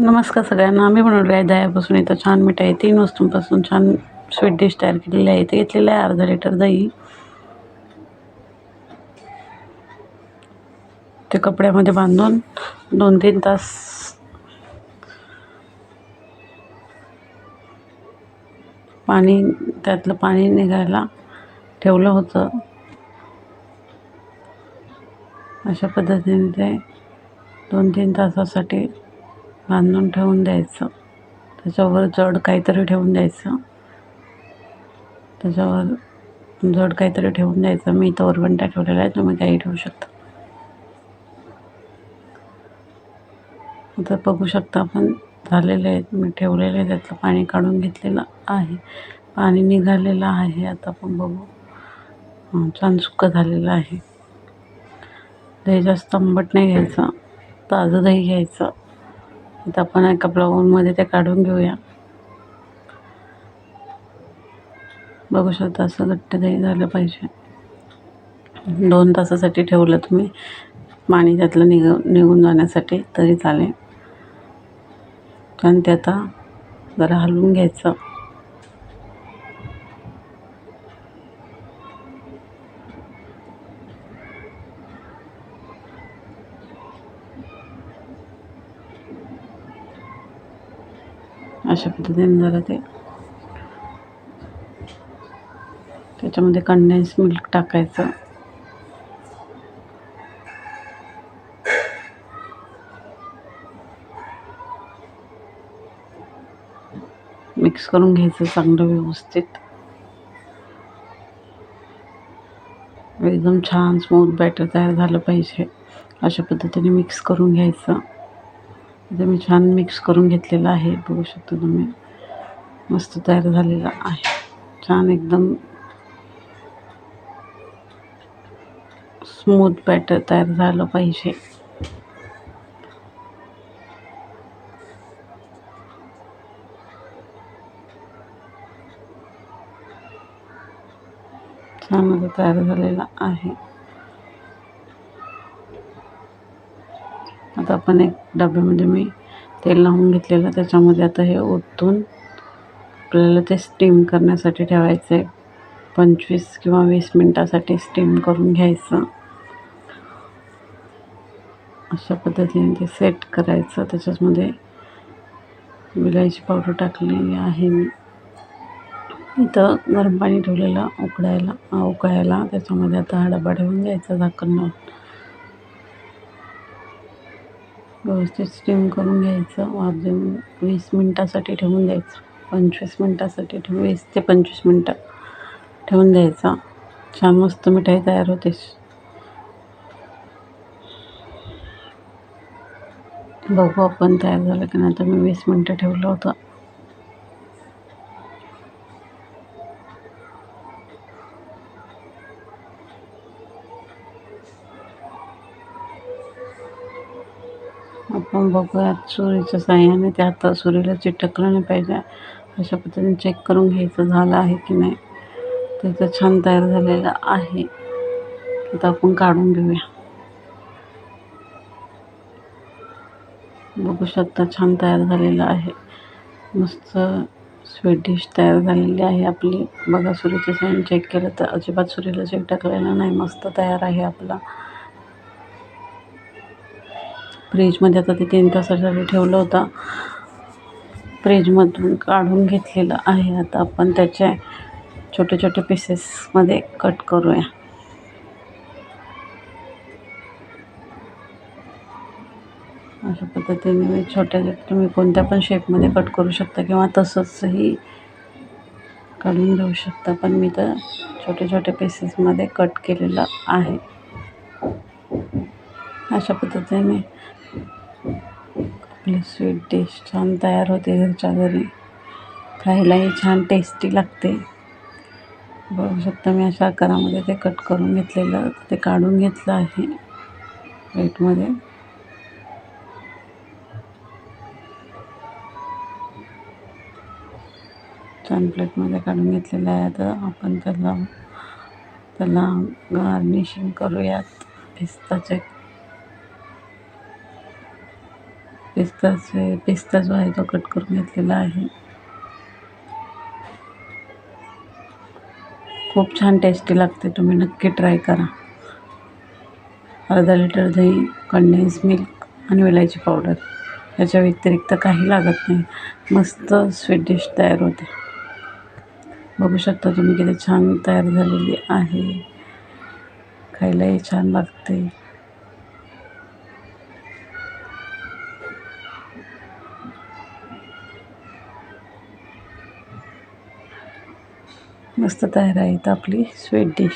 नमस्कार सगळ्यांना. आम्ही बनवले आहे दह्यापासून इथं छान मिठाई तीन वस्तूंपासून छान स्वीट डिश तयार केलेली आहे. इथे घेतलेलं आहे अर्धा लिटर दही. ते कपड्यामध्ये बांधून दोन तीन तास पाणी त्यातलं पाणी निघायला ठेवलं होतं. अशा पद्धतीने ते दोन तीन तासासाठी बांधून ठेवून द्यायचं. त्याच्यावर जड काहीतरी ठेवून द्यायचं. त्याच्यावर जड काहीतरी ठेवून द्यायचं. मी इथं वरवंटा ठेवलेला आहे तुम्ही काही ठेवू शकता. आता बघू शकता आपण झालेले आहेत. मी ठेवलेले आहे त्यातलं पाणी काढून घेतलेलं आहे. पाणी निघालेलं आहे. आता आपण बघू. छान सुक्कं झालेलं आहे. दही जास्त आंबट नाही घ्यायचं. ताजं दही घ्यायचं. आता आपण एका ब्लाऊनमध्ये ते काढून घेऊया. बघू शकता असं घट्ट दही झालं पाहिजे. दोन तासासाठी ठेवलं तुम्ही. पाणी त्यातलं निघ निघून जाण्यासाठी तरी चालेल. कारण ते आता जरा हलवून घ्यायचं. अशा पद्धतीने झालं ते. त्याच्यामध्ये कंडेन्स मिल्क टाकायचं. मिक्स करून घ्यायचं चांगलं व्यवस्थित. एकदम छान स्मूथ बॅटर तयार झालं पाहिजे. अशा पद्धतीने मिक्स करून घ्यायचं. इथे मी छान मिक्स करून घेतलेलं आहे. बघू शकता तुम्ही. मस्त तयार झालेलं आहे. छान एकदम स्मूथ बॅटर तयार झालं पाहिजे. छान आता तयार झालेला आहे. आता आपण एक डब्यामध्ये मी तेल लावून घेतलेलं त्याच्यामध्ये आता हे ओतून आपल्याला ते स्टीम करण्यासाठी ठेवायचं आहे. पंचवीस किंवा वीस मिनटासाठी स्टीम करून घ्यायचं. अशा पद्धतीने ते सेट करायचं. त्याच्यामध्ये विलायची पावडर टाकलेली आहे मी. इथं गरम पाणी ठेवलेलं उकडायला उकळायला. त्याच्यामध्ये आता हा डबा ठेवून द्यायचा झाकण लावून. व्यवस्थित स्टीम करून घ्यायचं. वाजून वीस मिनटासाठी ठेवून द्यायचं. पंचवीस मिनटासाठी ठेवून वीस ते पंचवीस मिनटं ठेवून द्यायचा. छान मस्त मिठाई तयार होते. बघू आपण तयार झालं की नाही. तर मी वीस मिनटं ठेवलं होतं. आपण बघूयात सुरीच्या साह्याने त्या आता सुरीला चिटकलं नाही पाहिजे. अशा पद्धतीने चेक करून घ्यायचं झालं आहे की नाही. त्याचं छान तयार झालेलं आहे. आता आपण काढून घेऊया. बघू शकता छान तयार झालेलं आहे. मस्त स्वीट डिश तयार झालेली आहे आपली. बघा सुरीचं साईन चेक केलं तर अजिबात सुरीला चेक टाकलेलं नाही. मस्त तयार आहे आपला. फ्रीजमध्ये आता ते तीन तासासाठी ठेवलं होतं. फ्रीजमधून काढून घेतलेलं आहे आता आपण. त्याचे छोटे छोटे पीसेसमध्ये कट करूया. अशा पद्धतीने मी छोट्या तुम्ही कोणत्या पण शेपमध्ये कट करू शकता किंवा तसंचही काढून घेऊ शकता. पण मी तर छोटे छोटे पीसेसमध्ये कट केलेलं आहे. अशा पद्धतीने आपली स्वीट डिश छान तयार होते घरच्या घरी. खायलाही छान टेस्टी लागते. बघू शकता मी अशा आकारामध्ये ते कट करून घेतलेलं ते काढून घेतलं आहे. प्लेटमध्ये छान प्लेटमध्ये काढून घेतलेलं आहे. तर आपण त्याला त्याला गार्निशिंग करूयात. पिस्ताचे पिस्ताचे पिस्ता जो आहे तो कट करून घेतलेला आहे. खूप छान टेस्टी लागते तुम्ही नक्की ट्राय करा. अर्धा लिटर दही कंडेन्स मिल्क आणि वेलायची पावडर याच्या व्यतिरिक्त काही लागत नाही. मस्त स्वीट डिश तयार होते. बघू शकता तुम्ही किती छान तयार झालेली आहे. खायलाही छान लागते. मस्त तयार आहे इथं आपली स्वीट डिश.